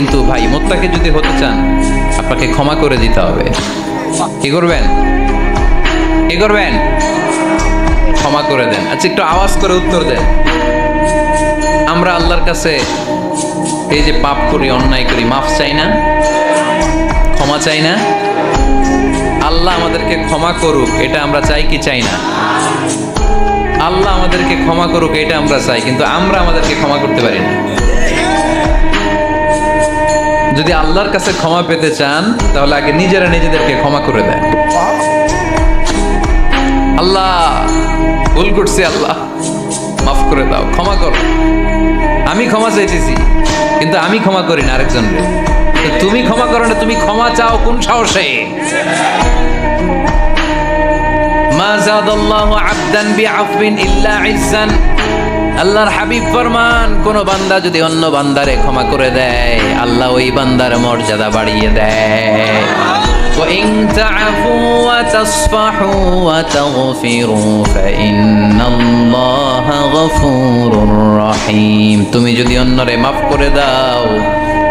কিন্তু ভাই, মোত্তাকে যদি হতে চান, আপনাকে ক্ষমা করে দিতে হবে। কি করবেন? কি করবেন? ক্ষমা করে দেন। আচ্ছা একটু আওয়াজ করে উত্তর দেন। আমরা আল্লাহর কাছে এই যে পাপ করি, অন্যায় করি, মাফ চাই না, ক্ষমা চাই না। আল্লাহ আমাদেরকে ক্ষমা করুক, এটা আমরা চাই কি চাই না? আল্লাহ আমাদেরকে ক্ষমা করুক, এটা আমরা চাই, কিন্তু আমরা আমাদেরকে ক্ষমা করতে পারি না। যদি আল্লাহর কাছে ক্ষমা পেতে চান, তাহলে আগে নিজেরা নিজেদেরকে ক্ষমা করে দেন। আল্লাহ, ভুল করছি আল্লাহ। মাফ করে দাও, ক্ষমা করো। আমি ক্ষমা চাইতেছি, কিন্তু আমি ক্ষমা করি না আরেকজনকে তুমি ক্ষমা করো না, তুমি ক্ষমা চাও কোন সাহসে? মা জাদাল্লাহু আবদান বিআফবিন ইল্লা ইজ্জান। আল্লাহর হাবিব ফরমান কোন বান্দা যদি অন্য বান্দারে ক্ষমা করে দেয় আল্লাহ ওই বান্দার মর্যাদা বাড়িয়ে দেয় وإن تعفوا وتصفحوا وتغفروا فإن الله غفور رحيم তুমি যদি অন্যরে মাফ করে দাও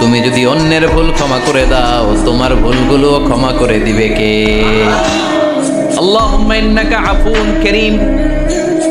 তুমি যদি অন্যের ভুল ক্ষমা করে দাও তোমার ভুলগুলো ক্ষমা করে দিবে কে আল্লাহুম্মা ইন্নাকা আফুন করিম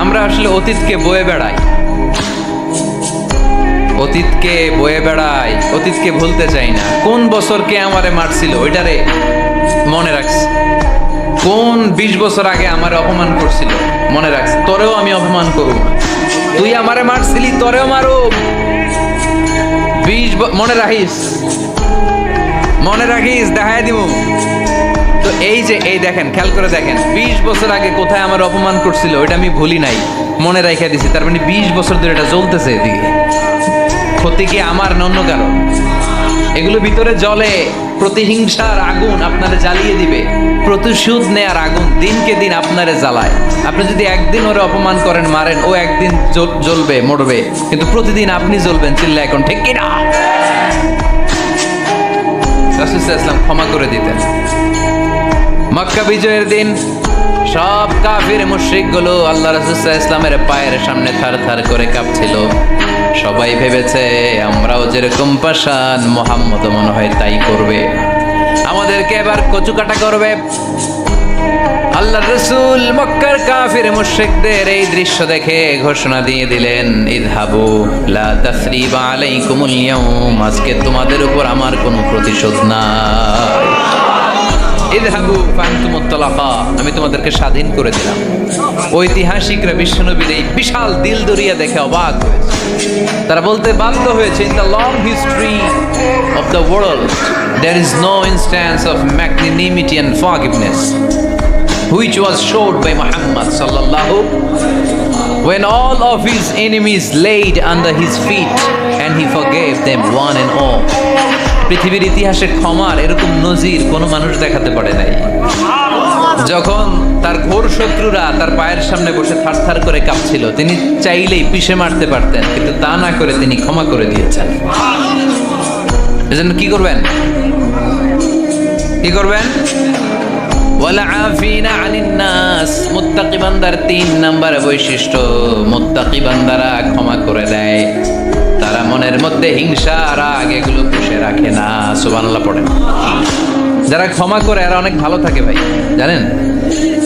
আমরা আসলে অতীতকে বয়ে বেড়াই। অতীতকে বয়ে বেড়াই, অতীতকে ভুলতে চাই না। কোন বছর কে আমারে মারছিল, ওইটারে মনে রাখছি। কোন বিশ বছর আগে আমারে অপমান করছিল, মনে রাখছি। তোরেও আমি অপমান করব। তুই আমারে মারছিলি, তোরেও মারো বিশ মনে রাখিস? মনে রাখিস, দেখায় দিব তো এই যে, এই দেখেন, খেয়াল করে দেখেন, বিশ বছর আগে কোথায় আমার অপমান করছিল, ওইটা আমি ভুলি নাই, মনে রাখা দিছি, তার মানে বিশ বছর ধরে এটা জ্বলতেছে এদিকে। ক্ষতি কি আমার না অন্য এগুলো ভিতরে জলে প্রতিহিংসার আগুন আপনারে জ্বালিয়ে দিবে, প্রতিশোধ নেয়ার আগুন দিনকে দিন আপনারে জ্বালায়। আপনি যদি একদিন ওরে অপমান করেন, মারেন, ও একদিন জ্বলবে, মরবে, কিন্তু প্রতিদিন আপনি জ্বলবেন চিল্লা এখন, ঠিক কিনা? রাসূল ক্ষমা করে দিতেন। মক্কা বিজয়ের দিন, সব কাফির মুশরিকগুলো আল্লাহ রাসূল ইসলামের পায়ের সামনে থার থার করে কাঁপছিল। সবাই ভেবেছে, আমরাও যেরকম পাশান মোহাম্মদ মনে হয় তাই করবে। আমাদেরকে এবার কচু কাটা করবে। আল্লাহ রসুল মক্কার কাফির মুশরিকদের এই দৃশ্য দেখে ঘোষণা দিয়ে দিলেন, ইদহাবু লা তাসরিবা আলাইকুমুল ইয়াউম, আজকে তোমাদের উপর আমার কোনো প্রতিশোধ নাই। আমি তোমাদেরকে স্বাধীন করে দিলাম। ঐতিহাসিকরা বিশ্বনবীর এই বিশাল দিল দরিয়া দেখে অবাক হয়েছে। তারা বলতে বাধ্য হয়েছে in the long history of the world there is no instance of magnanimity and forgiveness which was showed by Muhammad sallallahu when all of his enemies laid under his feet and he forgave them one and all. পৃথিবীর ইতিহাসে ক্ষমার এরকম নজির কোনো মানুষ দেখাতে পারে নাই। যখন তার ঘোর শত্রুরা তার পায়ের সামনে বসে থারথার করে কাঁপছিল, তিনি চাইলেই পিষে মারতে পারতেন, কিন্তু তা না করে তিনি ক্ষমা করে দিয়েছেন। এজন্য কি করবেন? কি করবেন? ওয়ালা আফিনা নাস তিন নাম্বার বৈশিষ্ট্য, মুত্তাকি বান্দারা ক্ষমা করে দেয়। তারা মনের মধ্যে হিংসা আর রাগ, এগুলো পুষে রাখে না। সুবহানাল্লাহ পড়ে যারা ক্ষমা করে, এরা অনেক ভালো থাকে ভাই। জানেন?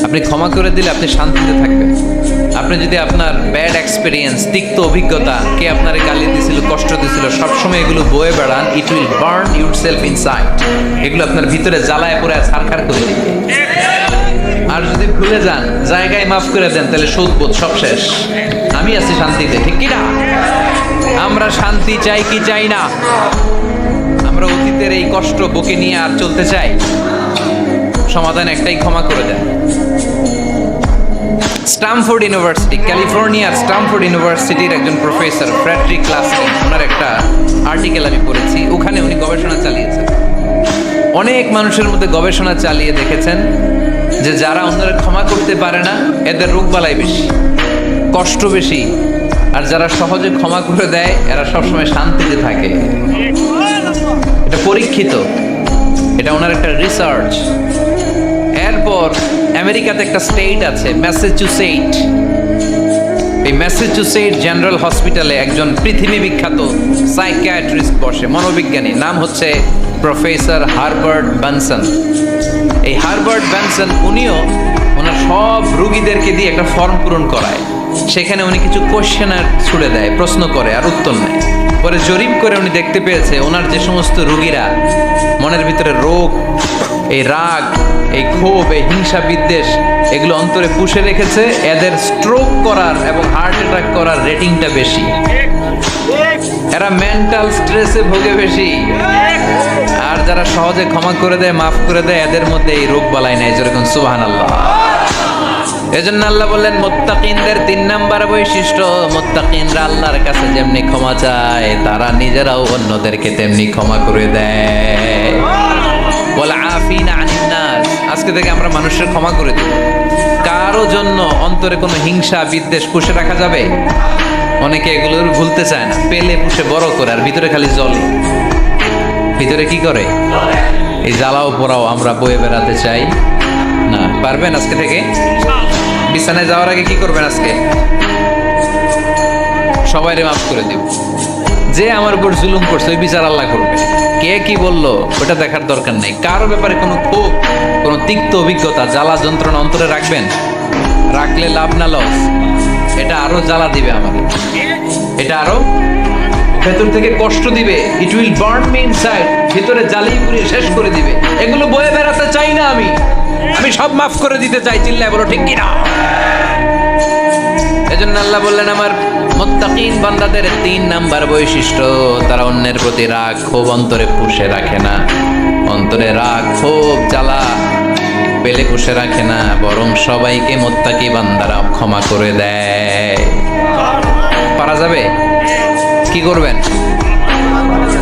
আপনি ক্ষমা করে দিলে আপনি শান্তিতে থাকবেন। আপনি যদি আপনার ব্যাড এক্সপিরিয়েন্স তিক্ত অভিজ্ঞতা, কে আপনার গালি দিছিল, কষ্ট দিছিল, সবসময় এগুলো বয়ে বেড়ান it will burn yourself inside এগুলো আপনার ভিতরে জ্বালায় পড়ে ছারখার করে দিবে। আর যদি ভুলে যান, জায়গায় মাফ করে দেন, তাহলে সুদবোধ সব শেষ। আমি আছি শান্তিতে, ঠিক কি না আমরা শান্তি চাই কি চাই না? আমরা অতীতের এই কষ্ট বুকে নিয়ে আর চলতে চাই। সমাধান একটাই ক্ষমা করে দেন। স্টামফোর্ড ইউনিভার্সিটি ক্যালিফোর্নিয়ার স্টামফোর্ড ইউনিভার্সিটির একজন প্রফেসর ফ্রেডরিক ক্লাসকি ওনার একটা আর্টিকেল আমি পড়েছি। ওখানে উনি গবেষণা চালিয়েছেন। অনেক মানুষের মধ্যে গবেষণা চালিয়ে দেখেছেন যে যারা অন্যরা ক্ষমা করতে পারে না, এদের রোগবালাই বেশি, কষ্ট বেশি আর যারা সহজে ক্ষমা করে দেয়, এরা সবসময় শান্তিতে থাকে। এটা পরীক্ষিত। এটা ওনার একটা রিসার্চ এরপর আমেরিকাতে একটা স্টেট আছে ম্যাসাচুসেট এই ম্যাসাচুসেট জেনারেল হসপিটালে একজন পৃথিবী বিখ্যাত সাইকিয়াট্রিস্ট বসে, মনোবিজ্ঞানী। নাম হচ্ছে প্রফেসর হারবার্ট ব্যানসন এই হারবার্ট ব্যানসন উনিও ওনার সব রুগীদেরকে দিয়ে একটা ফর্ম পূরণ করায়। সেখানে উনি কিছু কোশ্চেনার ছুড়ে দেয়, প্রশ্ন করে আর উত্তর নেয়। পরে জরিপ করে উনি দেখতে পেয়েছে ওনার যে সমস্ত রুগীরা, মনের ভিতরে রোগ, এই রাগ, এই ক্ষোভ, এই হিংসা, বিদ্বেষ, এগুলো অন্তরে পুষে রেখেছে। এদের স্ট্রোক করার এবং হার্ট অ্যাটাক করার রেটিংটা বেশি। এরা মেন্টাল স্ট্রেসে ভোগে বেশি। আর যারা সহজে ক্ষমা করে দেয়, মাফ করে দেয়, এদের মধ্যে এই রোগ বালাই নাই, যেরকম সুবাহান আল্লাহ এজন্য আল্লাহ বললেন, মোত্তাকিনদের তিন নাম্বার বৈশিষ্ট্য, মোত্তাকিনরা আল্লাহর কাছে যেমনি ক্ষমা চায়, তারা নিজেরাও অন্যদেরকে তেমনি ক্ষমা করে দেয়। বলে, আফিনা আনিন নাস আজকে থেকে আমরা মানুষের ক্ষমা করে দিব। কারও জন্য অন্তরে কোনো হিংসা, বিদ্বেষ পুষে রাখা যাবে? অনেকে এগুলোর ভুলতে চায় না। পেলে পুষে বড় করে, আর ভিতরে খালি জলে। ভিতরে কি করে? এই জ্বালাও পোড়াও আমরা বয়ে বেড়াতে চাই। না, পারবেন আজকে থেকে? বিছানায় যাওয়ার আগে কি করবেন আজকে? সবাইরে মাফ করে দিব। যে আমার উপর জুলুম করছে, ওই বিচার আল্লাহ করবে। কে কি বলল, ওটা দেখার দরকার নেই। কারও ব্যাপারে কোনো ক্ষোভ, কোনো তিক্ত অভিজ্ঞতা, জ্বালা যন্ত্রণা অন্তরে রাখবেন? রাখলে লাভ না লস। এটা আরও জ্বালা দিবে আমাকে এটা আরও ভেতর থেকে কষ্ট দিবে। It will burn me inside ভিতরে জ্বালিয়ে পুড়িয়ে শেষ করে দিবে। এগুলো বয়ে বেড়াতে চাই না আমি। সব মাফ করে দিতে চাই, চিল্লায় বলো, ঠিক কিনা? এজন্য আল্লাহ বললেন, আমার মোত্তাকিন বান্দাদের তিন নাম্বার বৈশিষ্ট্য, তারা অন্যের প্রতি রাগ ক্ষোভ অন্তরে পুষে রাখে না। অন্তরে রাগ ক্ষোভ জ্বালা, পেলে পুষে রাখে না, বরং সবাইকে মোত্তাকি বান্দারা ক্ষমা করে দেয়। পারা যাবে? কি করবেন?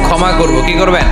ক্ষমা করব, কি করবেন?